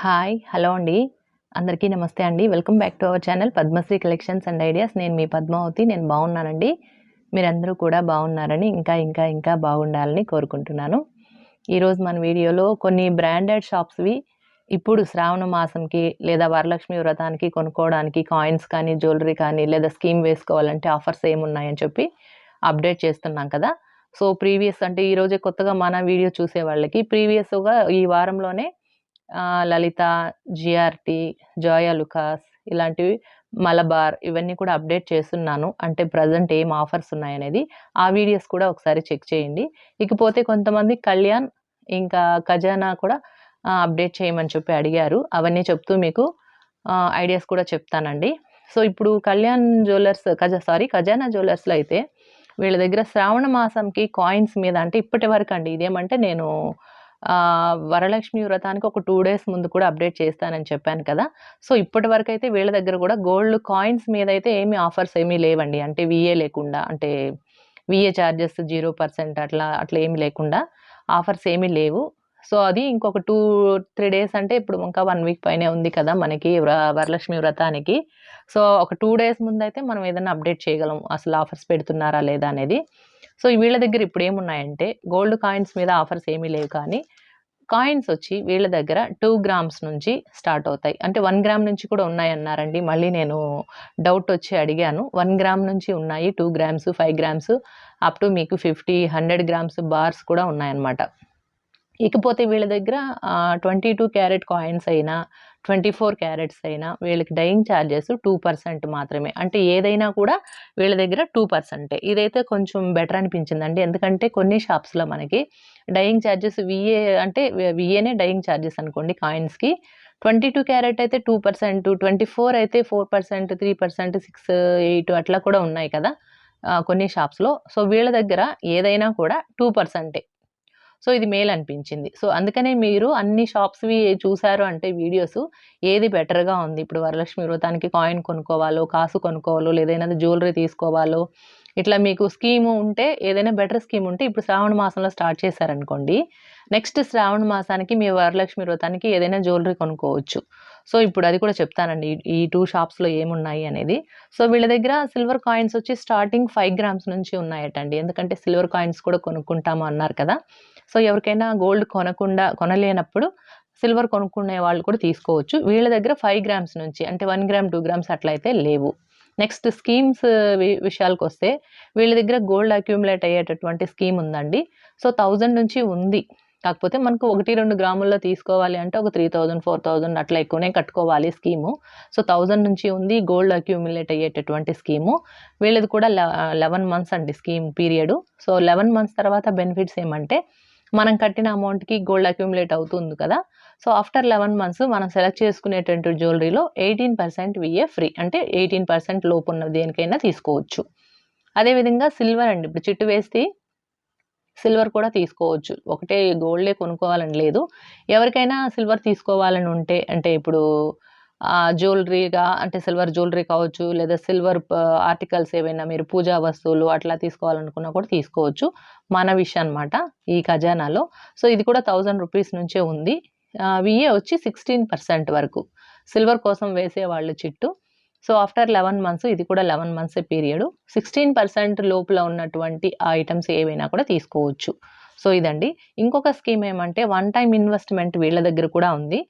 Hi hello అండి. అందరికీ నమస్తే అండి. Welcome back to our channel Padmasri collections and ideas. నేను మీ పద్మావతి నేను బాగున్నానండి. మీరందరూ కూడా బాగున్నారని ఇంకా ఇంకా ఇంకా బాగుండాలని కోరుకుంటున్నాను. ఈరోజు మన వీడియోలో కొన్ని బ్రాండెడ్ షాప్స్వి ఇప్పుడు శ్రావణ మాసంకి లేదా వరలక్ష్మి వ్రతానికి కొనుక్కోవడానికి కాయిన్స్ కానీ జ్యువెలరీ కానీ లేదా స్కీమ్ వేసుకోవాలంటే ఆఫర్స్ ఏమున్నాయని చెప్పి అప్డేట్ చేస్తున్నాం కదా. సో ప్రీవియస్ అంటే ఈరోజే కొత్తగా మన వీడియో చూసే వాళ్ళకి ప్రీవియస్గా ఈ వారంలోనే లలిత జిఆర్టీ జాయా లుకాస్ ఇలాంటివి మలబార్ ఇవన్నీ కూడా అప్డేట్ చేస్తున్నాను. అంటే ప్రజెంట్ ఏం ఆఫర్స్ ఉన్నాయనేది ఆ వీడియోస్ కూడా ఒకసారి చెక్ చేయండి. ఇకపోతే కొంతమంది కళ్యాణ్ ఇంకా ఖజానా కూడా అప్డేట్ చేయమని చెప్పి అడిగారు. అవన్నీ చెప్తూ మీకు ఐడియాస్ కూడా చెప్తానండి. సో ఇప్పుడు కళ్యాణ్ జ్యువెలర్స్ ఖజా సారీ ఖజానా జ్యువెలర్స్లో అయితే వీళ్ళ దగ్గర శ్రావణ మాసంకి కాయిన్స్ మీద అంటే ఇప్పటి వరకు అండి. ఇదేమంటే నేను వరలక్ష్మి వ్రతానికి ఒక టూ డేస్ ముందు కూడా అప్డేట్ చేస్తానని చెప్పాను కదా. సో ఇప్పటి వరకు అయితే వీళ్ళ దగ్గర కూడా గోల్డ్ కాయిన్స్ మీద అయితే ఏమీ ఆఫర్స్ ఏమీ లేవండి. అంటే విఏ లేకుండా అంటే విఏ ఛార్జెస్ జీరో పర్సెంట్ అట్లా అట్లా ఏమి లేకుండా ఆఫర్స్ ఏమీ లేవు. సో అది ఇంకొక టూ త్రీ డేస్ అంటే ఇప్పుడు ఇంకా వన్ వీక్ పైనే ఉంది కదా మనకి వ్ర- వరలక్ష్మి వ్రతానికి. సో ఒక టూ డేస్ ముందు అయితే మనం ఏదైనా అప్డేట్ చేయగలం అసలు ఆఫర్స్ పెడుతున్నారా లేదా అనేది. సో వీళ్ళ దగ్గర ఇప్పుడు ఏమున్నాయంటే గోల్డ్ కాయిన్స్ మీద ఆఫర్స్ ఏమీ లేవు కానీ కాయిన్స్ వచ్చి వీళ్ళ దగ్గర టూ గ్రామ్స్ నుంచి స్టార్ట్ అవుతాయి. అంటే వన్ గ్రామ్ నుంచి కూడా ఉన్నాయి అన్నారండి. మళ్ళీ నేను డౌట్ వచ్చి అడిగాను. వన్ గ్రామ్ నుంచి ఉన్నాయి two grams five grams up to మీకు ఫిఫ్టీ హండ్రెడ్ గ్రామ్స్ బార్స్ కూడా ఉన్నాయన్నమాట. ఇకపోతే వీళ్ళ దగ్గర ట్వంటీ టూ క్యారెట్ కాయిన్స్ అయినా ట్వంటీ ఫోర్ క్యారెట్స్ అయినా వీళ్ళకి డైయింగ్ ఛార్జెస్ టూ పర్సెంట్ మాత్రమే. అంటే ఏదైనా కూడా వీళ్ళ దగ్గర టూ పర్సెంటే. ఇదైతే కొంచెం బెటర్ అనిపించిందండి. ఎందుకంటే కొన్ని షాప్స్లో మనకి డైయింగ్ ఛార్జెస్ విఏ అంటే విఏనే డైయింగ్ ఛార్జెస్ అనుకోండి కాయిన్స్కి. ట్వంటీ టూ క్యారెట్ అయితే టూ పర్సెంట్ ట్వంటీ ఫోర్ అయితే four percent three percent six eight అట్లా కూడా ఉన్నాయి కదా కొన్ని షాప్స్లో. సో వీళ్ళ దగ్గర ఏదైనా కూడా టూ పర్సెంటే. సో ఇది మేల్ అనిపించింది. సో అందుకనే మీరు అన్ని షాప్స్వి చూసారు అంటే వీడియోస్ ఏది బెటర్గా ఉంది? ఇప్పుడు వరలక్ష్మి వ్రతానికి కాయిన్ కొనుక్కోవాలో కాసు కొనుక్కోవాలో లేదైనా జ్యువెలరీ తీసుకోవాలో ఇట్లా మీకు స్కీమ్ ఉంటే ఏదైనా బెటర్ స్కీమ్ ఉంటే ఇప్పుడు శ్రావణ మాసంలో స్టార్ట్ చేశారనుకోండి నెక్స్ట్ శ్రావణ మాసానికి మీ వరలక్ష్మి వ్రతానికి ఏదైనా జ్యువెలరీ కొనుక్కోవచ్చు. సో ఇప్పుడు అది కూడా చెప్తానండి. ఈ- టూ షాప్స్లో ఏమున్నాయి అనేది. సో వీళ్ళ దగ్గర సిల్వర్ కాయిన్స్ వచ్చి స్టార్టింగ్ ఫైవ్ గ్రామ్స్ నుంచి ఉన్నాయటండి. ఎందుకంటే సిల్వర్ కాయిన్స్ కూడా కొనుక్కుంటాము అన్నారు కదా. సో ఎవరికైనా గోల్డ్ కొనకుండా కొనలేనప్పుడు సిల్వర్ కొనుక్కునే వాళ్ళు కూడా తీసుకోవచ్చు. వీళ్ళ దగ్గర ఫైవ్ గ్రామ్స్ నుంచి అంటే వన్ గ్రామ్ టూ గ్రామ్స్ అట్లయితే లేవు. నెక్స్ట్ స్కీమ్స్ విషయాలకు వస్తే వీళ్ళ దగ్గర గోల్డ్ అక్యూములేట్ అయ్యేటటువంటి స్కీమ్ ఉందండి. సో థౌజండ్ నుంచి ఉంది. కాకపోతే మనకు ఒకటి రెండు గ్రాముల్లో తీసుకోవాలి అంటే ఒక త్రీ థౌజండ్ ఫోర్ థౌజండ్ అట్లా ఎక్కువనే కట్టుకోవాలి స్కీము. సో థౌజండ్ నుంచి ఉంది గోల్డ్ అక్యూములేట్ అయ్యేటటువంటి స్కీము. వీళ్ళది కూడా లెవెన్ మంత్స్ అండి scheme period. So eleven months తర్వాత బెనిఫిట్స్ ఏమంటే మనం కట్టిన అమౌంట్కి గోల్డ్ అక్యూములేట్ అవుతుంది కదా. సో ఆఫ్టర్ లెవెన్ మంత్స్ మనం సెలెక్ట్ చేసుకునేటువంటి జ్యువెలరీలో ఎయిటీన్ పర్సెంట్ విఏ ఫ్రీ అంటే ఎయిటీన్ పర్సెంట్ లోపు ఉన్న దేనికైనా తీసుకోవచ్చు. అదేవిధంగా సిల్వర్ అండి. ఇప్పుడు చిట్టు వేస్తే సిల్వర్ కూడా తీసుకోవచ్చు. ఒకటే గోల్డే కొనుక్కోవాలని లేదు. ఎవరికైనా సిల్వర్ తీసుకోవాలని ఉంటే అంటే ఇప్పుడు జ్యువెలరీగా అంటే సిల్వర్ జ్యువెలరీ కావచ్చు లేదా సిల్వర్ ఆర్టికల్స్ ఏవైనా మీరు పూజా వస్తువులు అట్లా తీసుకోవాలనుకున్నా కూడా తీసుకోవచ్చు. మన విషయం అనమాట ఈ ఖజానాలో. సో ఇది కూడా థౌజండ్ రూపీస్ నుంచే ఉంది. విఏ వచ్చి సిక్స్టీన్ పర్సెంట్ వరకు. సిల్వర్ కోసం వేసే వాళ్ళు చిట్టు. సో ఆఫ్టర్ లెవెన్ మంత్స్ ఇది కూడా eleven months period sixteen percent లోపల ఉన్నటువంటి ఐటమ్స్ ఏవైనా కూడా తీసుకోవచ్చు. సో ఇదండి. ఇంకొక స్కీమ్ ఏమంటే వన్ టైం ఇన్వెస్ట్మెంట్ వీళ్ళ దగ్గర కూడా ఉంది.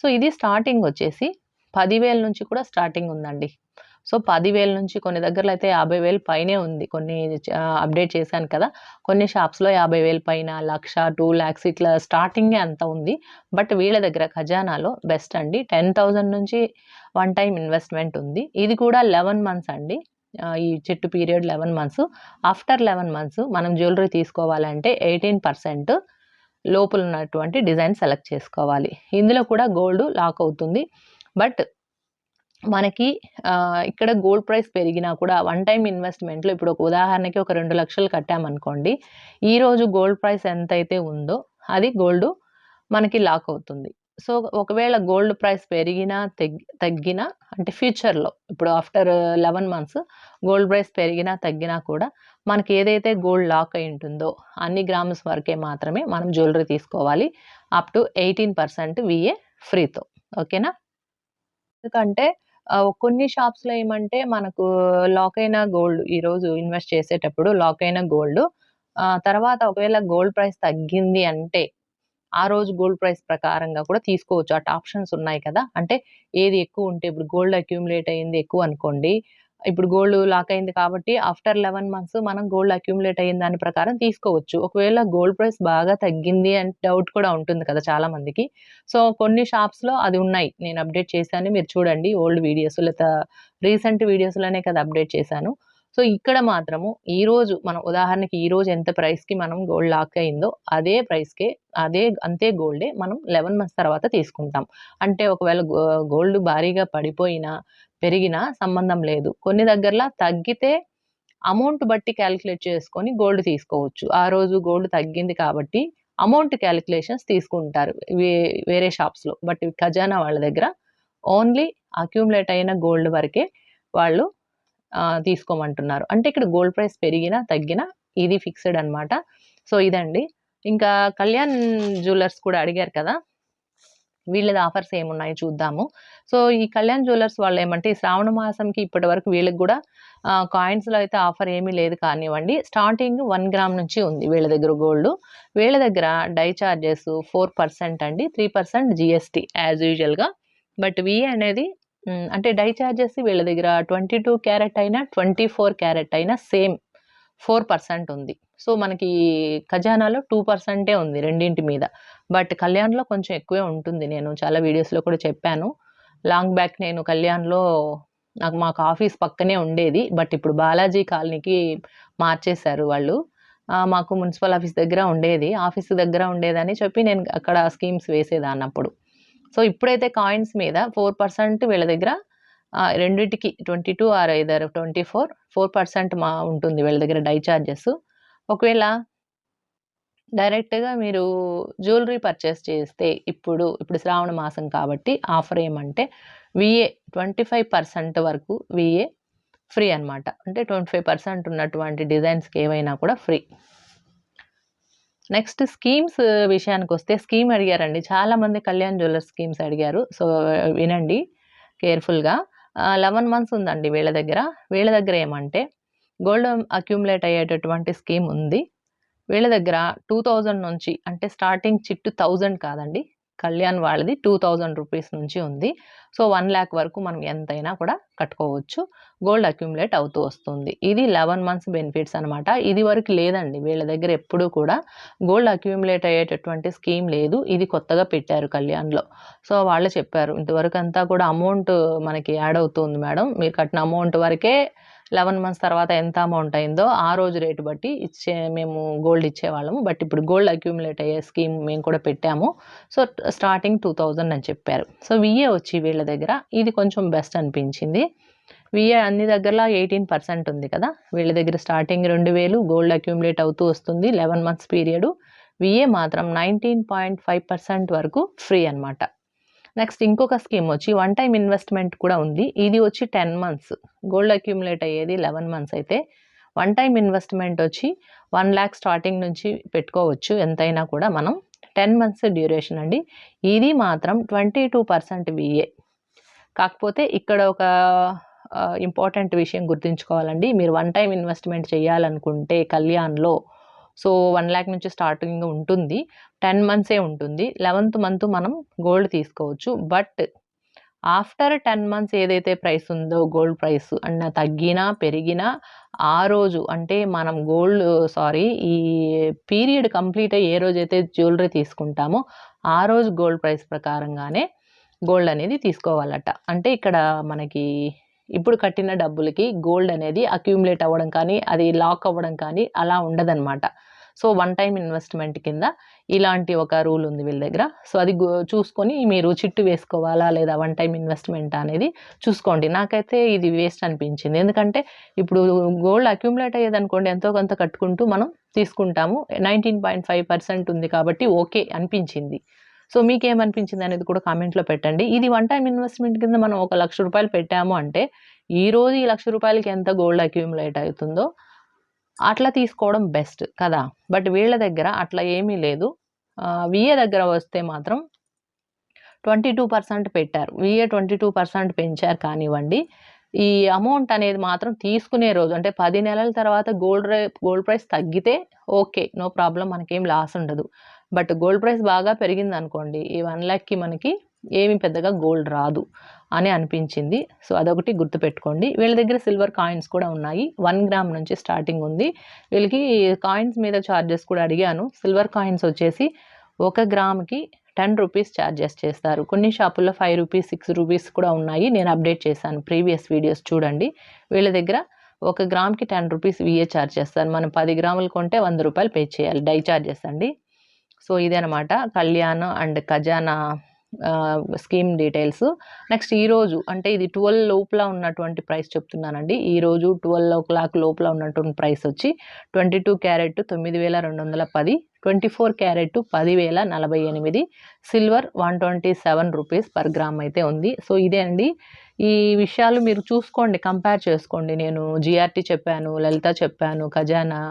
సో ఇది స్టార్టింగ్ వచ్చేసి పదివేల నుంచి కూడా స్టార్టింగ్ ఉందండి. సో పదివేల నుంచి కొన్ని దగ్గరలో అయితే యాభై వేలు పైనే ఉంది. కొన్ని అప్డేట్ చేశాను కదా. కొన్ని షాప్స్లో యాభై వేలు పైన లక్ష టూ ల్యాక్స్ ఇట్లా స్టార్టింగే అంత ఉంది. బట్ వీళ్ళ దగ్గర ఖజానాలో బెస్ట్ అండి. టెన్ థౌజండ్ నుంచి వన్ టైం ఇన్వెస్ట్మెంట్ ఉంది. ఇది కూడా లెవెన్ మంత్స్ అండి. ఈ chit period eleven months. After eleven months మనం జ్యువెలరీ తీసుకోవాలంటే ఎయిటీన్ పర్సెంట్ లోపల ఉన్నటువంటి డిజైన్ సెలెక్ట్ చేసుకోవాలి. ఇందులో కూడా గోల్డ్ లాక్ అవుతుంది. బట్ మనకి ఇక్కడ గోల్డ్ ప్రైస్ పెరిగినా కూడా వన్ టైం ఇన్వెస్ట్మెంట్లో ఇప్పుడు ఒక ఉదాహరణకి ఒక రెండు లక్షలు కట్టామనుకోండి ఈరోజు గోల్డ్ ప్రైస్ ఎంతైతే ఉందో అది గోల్డ్ మనకి లాక్ అవుతుంది. సో ఒకవేళ గోల్డ్ ప్రైస్ పెరిగినా తగ్గి తగ్గినా అంటే ఫ్యూచర్లో ఇప్పుడు after eleven months gold price పెరిగినా తగ్గినా కూడా మనకి ఏదైతే గోల్డ్ లాక్ అయి ఉంటుందో అన్ని గ్రామ్స్ వరకే మాత్రమే మనం జ్యువెలరీ తీసుకోవాలి up to eighteen percent VA ఫ్రీతో. ఓకేనా? ఎందుకంటే కొన్ని షాప్స్‌లో ఏమంటే మనకు లాక్ అయిన గోల్డ్ ఈరోజు ఇన్వెస్ట్ చేసేటప్పుడు లాక్ అయిన గోల్డ్ తర్వాత ఒకవేళ గోల్డ్ ప్రైస్ తగ్గింది అంటే, ఆ రోజు గోల్డ్ ప్రైస్ ప్రకారంగా కూడా తీసుకోవచ్చు. అటు ఆప్షన్స్ ఉన్నాయి కదా! అంటే ఏది ఎక్కువ ఉంటే ఇప్పుడు గోల్డ్ అక్యూములేట్ అయింది ఎక్కువ అనుకోండి. ఇప్పుడు గోల్డ్ లాక్ అయింది కాబట్టి ఆఫ్టర్ 11 మంత్స్ మనం గోల్డ్ అక్యూములేట్ అయిన దాని ప్రకారం తీసుకోవచ్చు. ఒకవేళ గోల్డ్ ప్రైస్ బాగా తగ్గింది అని డౌట్ కూడా ఉంటుంది కదా! చాలా మందికి. సో, కొన్ని షాప్స్‌లో అది ఉన్నాయి. నేను అప్డేట్ చేశాను. మీరు చూడండి ఓల్డ్ వీడియోస్ లేదా రీసెంట్ వీడియోస్‌లోనే కదా అప్డేట్ చేశాను. సో, ఇక్కడ మాత్రము ఈరోజు మనం ఉదాహరణకి ఈ రోజు ఎంత ప్రైస్‌కి మనం గోల్డ్ లాక్ అయిందో అదే ప్రైస్‌కే అదే అంతే గోల్డే మనం 11 మంత్స్ తర్వాత తీసుకుంటాం. అంటే ఒకవేళ గో గోల్డ్ భారీగా పడిపోయినా, పెరిగినా సంబంధం లేదు. కొన్ని దగ్గరలా తగ్గితే అమౌంట్ బట్టి క్యాలిక్యులేట్ చేసుకొని గోల్డ్ తీసుకోవచ్చు. ఆ రోజు గోల్డ్ తగ్గింది కాబట్టి అమౌంట్ క్యాలిక్యులేషన్స్ తీసుకుంటారు. వే వేరే షాప్స్‌లో. బట్ ఖజానా వాళ్ళ దగ్గర ఓన్లీ అక్యూములేట్ అయిన గోల్డ్ వరకే వాళ్ళు తీసుకోమంటున్నారు. అంటే ఇక్కడ గోల్డ్ ప్రైస్ పెరిగినా, తగ్గినా ఇది ఫిక్స్‌డ్ అన్నమాట. సో, ఇదండి. ఇంకా కళ్యాణ్ జ్యువెలర్స్ కూడా అడిగారు కదా! వీళ్ళది ఆఫర్స్ ఏమున్నాయో చూద్దాము. సో, ఈ కళ్యాణ్ జ్యూవెల్లర్స్ వాళ్ళు ఏమంటే ఈ శ్రావణ మాసంకి ఇప్పటి వరకు వీళ్ళకి కూడా కాయిన్స్‌లో అయితే ఆఫర్ ఏమీ లేదు కానివ్వండి. స్టార్టింగ్ వన్ గ్రామ్ నుంచి ఉంది వీళ్ళ దగ్గర గోల్డ్. వీళ్ళ దగ్గర డై చార్జెస్ ఫోర్ పర్సెంట్ అండి. త్రీ పర్సెంట్ జిఎస్టీ యాజ్ యూజువల్‌గా. బట్ వి అనేది అంటే డై చార్జెస్ వీళ్ళ దగ్గర 22 క్యారెట్ అయినా, 24 క్యారెట్ అయినా సేమ్ ఫోర్ పర్సెంట్ ఉంది. సో, మనకి ఖజానాలో టూ పర్సెంటే ఉంది రెండింటి మీద. బట్ కళ్యాణ్‌లో కొంచెం ఎక్కువే ఉంటుంది. నేను చాలా వీడియోస్‌లో కూడా చెప్పాను. లాంగ్ బ్యాక్ నేను కళ్యాణ్‌లో నాకు మాకు ఆఫీస్ పక్కనే ఉండేది. బట్ ఇప్పుడు బాలాజీ కాలనీకి మార్చేశారు వాళ్ళు. మాకు మున్సిపల్ ఆఫీస్ దగ్గర ఉండేది. ఆఫీస్ దగ్గర ఉండేదని చెప్పి నేను అక్కడ స్కీమ్స్ వేసేదాన్నప్పుడు. సో, ఇప్పుడైతే కాయిన్స్ మీద ఫోర్ పర్సెంట్ వీళ్ళ దగ్గర రెండింటికి ట్వంటీ టూ ఆర్ ఐదర్ 24 4% మా ఉంటుంది వీళ్ళ దగ్గర డై చార్జెస్. ఒకవేళ డైరెక్ట్‌గా మీరు జ్యువెలరీ పర్చేస్ చేస్తే ఇప్పుడు, ఇప్పుడు శ్రావణ మాసం కాబట్టి ఆఫర్ ఏమంటే విఏ ట్వంటీ ఫైవ్ పర్సెంట్ వరకు విఏ ఫ్రీ అన్నమాట. అంటే 25% ఉన్నటువంటి డిజైన్స్‌కి ఏవైనా కూడా ఫ్రీ. నెక్స్ట్ స్కీమ్స్ విషయానికి వస్తే స్కీమ్ అడిగారండి. చాలామంది కళ్యాణ్ జ్యువెలర్స్ స్కీమ్స్ అడిగారు. సో, వినండి కేర్‌ఫుల్‌గా. లెవెన్ మంత్స్ ఉందండి వీళ్ళ దగ్గర. వీళ్ళ దగ్గర ఏమంటే గోల్డ్ అక్యూములేట్ అయ్యేటటువంటి స్కీమ్ ఉంది. వీళ్ళ దగ్గర 2000 నుంచి అంటే స్టార్టింగ్ చిట్టు థౌజండ్ కాదండి. కళ్యాణ్ వాళ్ళది 2000 రూపీస్ నుంచి ఉంది. సో, వన్ ల్యాక్ వరకు మనం ఎంతైనా కూడా కట్టుకోవచ్చు. గోల్డ్ అక్యుములేట్ అవుతూ వస్తుంది. ఇది 11 మంత్స్ బెనిఫిట్స్ అనమాట ఇది వరకు లేదండి. వీళ్ళ దగ్గర ఎప్పుడూ కూడా గోల్డ్ అక్యుములేట్ అయ్యేటటువంటి స్కీమ్ లేదు. ఇది కొత్తగా పెట్టారు కళ్యాణ్‌లో. సో, వాళ్ళు చెప్పారు. ఇంతవరకు అంతా కూడా అమౌంట్ మనకి యాడ్ అవుతుంది మేడం. మీరు కట్టిన అమౌంట్ వరకే 11 మంత్స్ తర్వాత ఎంత అమౌంట్ అయిందో ఆ రోజు రేటు బట్టి ఇచ్చే మేము గోల్డ్ ఇచ్చేవాళ్ళము. బట్ ఇప్పుడు గోల్డ్ అక్యూములేట్ అయ్యే స్కీమ్ మేము కూడా పెట్టాము. సో, స్టార్టింగ్ 2000 అని చెప్పారు. సో, విఏ వచ్చి వీళ్ళ దగ్గర ఇది కొంచెం బెస్ట్ అనిపించింది. విఏ అన్ని దగ్గరలో ఎయిటీన్ పర్సెంట్ ఉంది కదా! వీళ్ళ దగ్గర స్టార్టింగ్ 2000 గోల్డ్ అక్యూములేట్ అవుతూ వస్తుంది. 11 మంత్స్ పీరియడ్. విఏ మాత్రం 19.5% వరకు ఫ్రీ అనమాట నెక్స్ట్ ఇంకొక స్కీమ్ వచ్చి వన్ టైమ్ ఇన్వెస్ట్‌మెంట్ కూడా ఉంది. ఇది వచ్చి 10 మంత్స్. గోల్డ్ అక్యూములేట్ అయ్యేది 11 మంత్స్ అయితే వన్ టైమ్ ఇన్వెస్ట్‌మెంట్ వచ్చి వన్ ల్యాక్ స్టార్టింగ్ నుంచి పెట్టుకోవచ్చు ఎంతైనా కూడా మనం. 10 మంత్స్ డ్యూరేషన్ అండి. ఇది మాత్రం ట్వంటీ టూ పర్సెంట్ విఏ కాకపోతే ఇక్కడ ఒక ఇంపార్టెంట్ విషయం గుర్తుంచుకోవాలండి. మీరు వన్ టైం ఇన్వెస్ట్‌మెంట్ చేయాలనుకుంటే కళ్యాణ్‌లో సో, వన్ ల్యాక్ నుంచి స్టార్టింగ్ ఉంటుంది. 10 మంత్సే ఉంటుంది. 11థ్ మంత్ మనం గోల్డ్ తీసుకోవచ్చు. బట్ ఆఫ్టర్ 10 మంత్స్ ఏదైతే ప్రైస్ ఉందో గోల్డ్ ప్రైస్ అన్న తగ్గినా, పెరిగినా ఆ రోజు అంటే మనం గోల్డ్ సారీ ఈ పీరియడ్ కంప్లీట్ అయ్యి ఏ రోజైతే జ్యువెలరీ తీసుకుంటామో ఆ రోజు గోల్డ్ ప్రైస్ ప్రకారంగానే గోల్డ్ అనేది తీసుకోవాలట. అంటే ఇక్కడ మనకి ఇప్పుడు కట్టిన డబ్బులకి గోల్డ్ అనేది అక్యూములేట్ అవ్వడం కానీ, అది లాక్ అవ్వడం కానీ అలా ఉండదన్నమాట. సో, వన్ టైం ఇన్వెస్ట్‌మెంట్ కింద ఇలాంటి ఒక రూల్ ఉంది వీళ్ళ దగ్గర. సో, అది చూసుకొని మీరు చిట్టు వేసుకోవాలా లేదా వన్ టైం ఇన్వెస్ట్మెంట్ అనేది చూసుకోండి. నాకైతే ఇది వేస్ట్ అనిపించింది. ఎందుకంటే ఇప్పుడు గోల్డ్ అక్యుములేట్ అయ్యేదనుకోండి ఎంతో కొంత కట్టుకుంటూ మనం తీసుకుంటాము. 19.5% ఉంది కాబట్టి ఓకే అనిపించింది. సో, మీకేమనిపించింది అనేది కూడా కామెంట్‌లో పెట్టండి. ఇది వన్ టైం ఇన్వెస్ట్‌మెంట్ కింద మనం ఒక లక్ష రూపాయలు పెట్టాము అంటే ఈరోజు ఈ లక్ష రూపాయలకి ఎంత గోల్డ్ అక్యూములేట్ అవుతుందో అట్లా తీసుకోవడం బెస్ట్ కదా! బట్ వీళ్ళ దగ్గర అట్లా ఏమీ లేదు. విఏ దగ్గర వస్తే మాత్రం ట్వంటీ టూ పర్సెంట్ పెట్టారు విఏ ట్వంటీ టూ పర్సెంట్ పెంచారు కానివ్వండి ఈ అమౌంట్ అనేది మాత్రం తీసుకునే రోజు అంటే పది నెలల తర్వాత గోల్డ్ రే గోల్డ్ ప్రైస్ తగ్గితే ఓకే నో ప్రాబ్లం మనకేం లాస్ ఉండదు బట్ గోల్డ్ ప్రైస్ బాగా పెరిగింది అనుకోండి ఈ వన్ ల్యాక్కి మనకి ఏమి పెద్దగా గోల్డ్ రాదు అని అనిపించింది. సో అదొకటి గుర్తుపెట్టుకోండి. వీళ్ళ దగ్గర సిల్వర్ కాయిన్స్ కూడా ఉన్నాయి. వన్ గ్రామ్ నుంచి స్టార్టింగ్ ఉంది. వీళ్ళకి కాయిన్స్ మీద ఛార్జెస్ కూడా అడిగాను. సిల్వర్ కాయిన్స్ వచ్చేసి ఒక గ్రామ్కి టెన్ రూపీస్ ఛార్జెస్ చేస్తారు. కొన్ని షాపుల్లో ఫైవ్ రూపీస్ సిక్స్ రూపీస్ కూడా ఉన్నాయి. నేను అప్డేట్ చేశాను ప్రీవియస్ వీడియోస్ చూడండి. వీళ్ళ దగ్గర ఒక గ్రామ్కి టెన్ రూపీస్ విఏ ఛార్జ్ చేస్తారు. మనం పది గ్రాములు కొంటే వంద రూపాయలు పే చేయాలి డై ఛార్జెస్ అండి. సో ఇదనమాట Kalyan and Khazana scheme details. Next ఈరోజు అంటే ఇది ట్వెల్వ్ లోపల ఉన్నటువంటి ప్రైస్ చెప్తున్నానండి. ఈరోజు ట్వెల్వ్ ఓ క్లాక్ లోపల ఉన్నటువంటి ప్రైస్ వచ్చి ట్వంటీ టూ క్యారెట్ తొమ్మిది వేల రెండు వందల పది ట్వంటీ ఫోర్ క్యారెట్ పదివేల నలభై ఎనిమిది silver one twenty seven rupees per gram అయితే ఉంది. సో ఇదే అండి. ఈ విషయాలు మీరు చూసుకోండి కంపేర్ చేసుకోండి. నేను జిఆర్టీ చెప్పాను లలిత చెప్పాను ఖజానా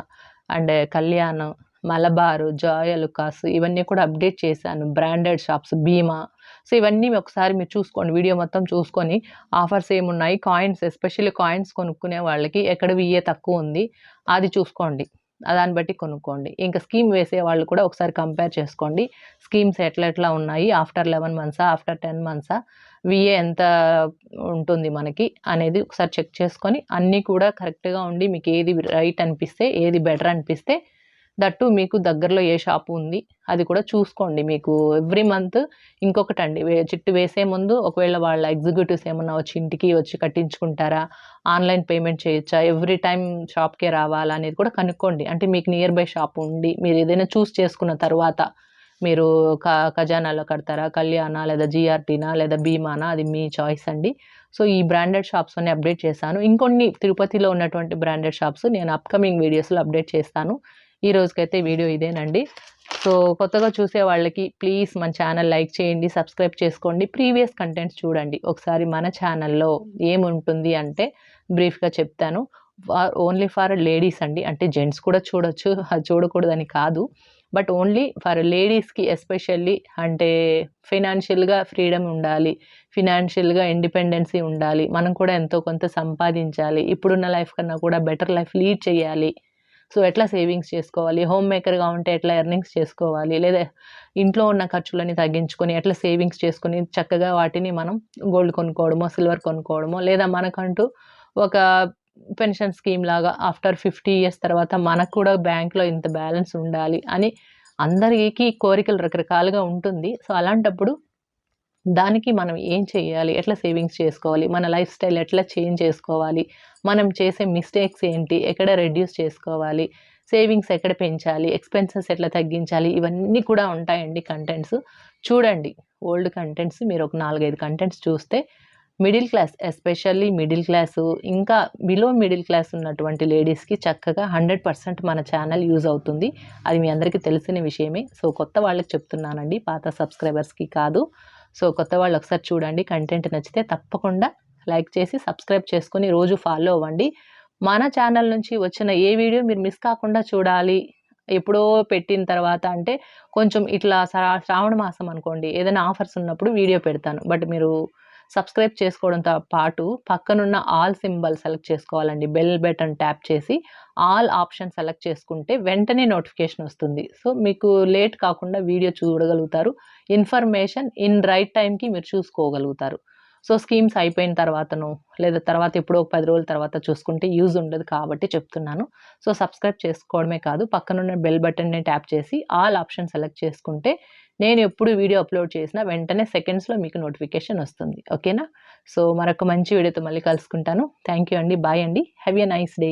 అండ్ కళ్యాణ్ మలబారు జాయ్ అలుకాస్ ఇవన్నీ కూడా అప్డేట్ చేశాను. బ్రాండెడ్ షాప్స్ భీమా. సో ఇవన్నీ ఒకసారి మీరు చూసుకోండి. వీడియో మొత్తం చూసుకొని ఆఫర్స్ ఏమున్నాయి? కాయిన్స్ ఎస్పెషల్లీ కాయిన్స్ కొనుక్కునే వాళ్ళకి ఎక్కడ విఏ తక్కువ ఉంది? అది చూసుకోండి. దాన్ని బట్టి కొనుక్కోండి. ఇంకా స్కీమ్ వేసే వాళ్ళు కూడా ఒకసారి కంపేర్ చేసుకోండి. స్కీమ్స్ ఎట్లా ఎట్లా ఉన్నాయి? ఆఫ్టర్ లెవెన్ మంత్సా ఆఫ్టర్ టెన్ మంత్సా విఏ ఎంత ఉంటుంది మనకి అనేది ఒకసారి చెక్ చేసుకొని అన్నీ కూడా కరెక్ట్గా ఉండి మీకు ఏది రైట్ అనిపిస్తే ఏది బెటర్ అనిపిస్తే దట్టు మీకు దగ్గరలో ఏ షాపు ఉంది అది కూడా చూసుకోండి మీకు. ఎవ్రీ మంత్ ఇంకొకటి అండి చిట్టు వేసే ముందు ఒకవేళ వాళ్ళ ఎగ్జిక్యూటివ్స్ ఏమన్నా వచ్చి ఇంటికి వచ్చి కట్టించుకుంటారా ఆన్లైన్ పేమెంట్ చేయొచ్చా ఎవ్రీ టైం షాప్కే రావాలా అనేది కూడా కనుక్కోండి. అంటే మీకు నియర్ బై షాప్ ఉండి మీరు ఏదైనా చూస్ చేసుకున్న తర్వాత మీరు క ఖజానాలో కడతారా కళ్యాణ లేదా జిఆర్టీనా లేదా భీమానా అది మీ చాయిస్ అండి. సో ఈ బ్రాండెడ్ షాప్స్ అన్ని అప్డేట్ చేశాను. ఇంకొన్ని తిరుపతిలో ఉన్నటువంటి బ్రాండెడ్ షాప్స్ నేను అప్కమింగ్ వీడియోస్లో అప్డేట్ చేస్తాను. ఈ రోజుకైతే వీడియో ఇదేనండి. సో కొత్తగా చూసే వాళ్ళకి ప్లీజ్ మన ఛానల్ లైక్ చేయండి సబ్స్క్రైబ్ చేసుకోండి. ప్రీవియస్ కంటెంట్స్ చూడండి. ఒకసారి మన ఛానల్లో ఏముంటుంది అంటే బ్రీఫ్గా చెప్తాను. ఓన్లీ ఫర్ లేడీస్ అండి. అంటే జెంట్స్ కూడా చూడొచ్చు అది చూడకూడదని కాదు. బట్ ఓన్లీ ఫర్ లేడీస్కి ఎస్పెషల్లీ అంటే ఫైనాన్షియల్గా ఫ్రీడమ్ ఉండాలి ఫినాన్షియల్గా ఇండిపెండెన్సీ ఉండాలి మనం కూడా ఎంతో కొంత సంపాదించాలి ఇప్పుడున్న లైఫ్ కన్నా కూడా బెటర్ లైఫ్ లీడ్ చేయాలి సో ఎట్లా సేవింగ్స్ చేసుకోవాలి? హోమ్ మేకర్గా ఉంటే ఎట్లా ఎర్నింగ్స్ చేసుకోవాలి? లేదా ఇంట్లో ఉన్న ఖర్చులని తగ్గించుకొని ఎట్లా సేవింగ్స్ చేసుకొని చక్కగా వాటిని మనం గోల్డ్ కొనుక్కోవడమో సిల్వర్ కొనుక్కోవడమో లేదా మనకంటూ ఒక పెన్షన్ స్కీమ్ లాగా ఆఫ్టర్ ఫిఫ్టీ ఇయర్స్ తర్వాత మనకు కూడా బ్యాంక్లో ఇంత బ్యాలెన్స్ ఉండాలి అని అందరికీ కోరికలు రకరకాలుగా ఉంటుంది. సో అలాంటప్పుడు దానికి మనం ఏం చేయాలి? ఎట్లా సేవింగ్స్ చేసుకోవాలి? మన లైఫ్ స్టైల్ ఎట్లా చేంజ్ చేసుకోవాలి? మనం చేసే మిస్టేక్స్ ఏంటి? ఎక్కడ రెడ్యూస్ చేసుకోవాలి? సేవింగ్స్ ఎక్కడ పెంచాలి? ఎక్స్పెన్సెస్ ఎట్లా తగ్గించాలి? ఇవన్నీ కూడా ఉంటాయండి కంటెంట్స్ చూడండి ఓల్డ్ కంటెంట్స్ మీరు ఒక నాలుగైదు కంటెంట్స్ చూస్తే middle class especially middle class ఇంకా బిలో మిడిల్ క్లాస్ ఉన్నటువంటి లేడీస్కి చక్కగా హండ్రెడ్ పర్సెంట్ మన ఛానల్ యూజ్ అవుతుంది. అది మీ అందరికీ తెలిసిన విషయమే. సో కొత్త వాళ్ళకి చెప్తున్నానండి పాత సబ్స్క్రైబర్స్కి కాదు. సో కొత్త వాళ్ళు ఒకసారి చూడండి కంటెంట్ నచ్చితే తప్పకుండా లైక్ చేసి సబ్స్క్రైబ్ చేసుకొని రోజు ఫాలో అవ్వండి. మన ఛానల్ నుంచి వచ్చిన ఏ వీడియో మీరు మిస్ కాకుండా చూడాలి ఎప్పుడో పెట్టిన తర్వాత అంటే కొంచెం ఇట్లా శ్రావణ మాసం అనుకోండి ఏదైనా ఆఫర్స్ ఉన్నప్పుడు వీడియో పెడతాను. బట్ మీరు సబ్స్క్రైబ్ చేసుకోవడంతో పాటు పక్కనున్న ఆల్ సింబల్ సెలెక్ట్ చేసుకోవాలండి. బెల్ బటన్ ట్యాప్ చేసి ఆల్ ఆప్షన్ సెలెక్ట్ చేసుకుంటే వెంటనే నోటిఫికేషన్ వస్తుంది. సో మీకు లేట్ కాకుండా వీడియో చూడగలుగుతారు. ఇన్ఫర్మేషన్ ఇన్ రైట్ టైంకి మీరు చూసుకోగలుగుతారు. సో స్కీమ్స్ అయిపోయిన తర్వాతను లేదా తర్వాత ఎప్పుడో ఒక పది రోజుల తర్వాత చూసుకుంటే యూజ్ ఉండదు కాబట్టి చెప్తున్నాను. సో సబ్స్క్రైబ్ చేసుకోవడమే కాదు పక్కనున్న బెల్ బటన్ని ట్యాప్ చేసి ఆల్ ఆప్షన్ సెలెక్ట్ చేసుకుంటే నేను ఎప్పుడు వీడియో అప్లోడ్ చేసినా వెంటనే సెకండ్స్లో మీకు నోటిఫికేషన్ వస్తుంది. ఓకేనా? సో మరొక మంచి వీడియోతో మళ్ళీ కలుసుకుంటాను. థ్యాంక్ యూ అండి. బాయ్ అండి. Have a nice day.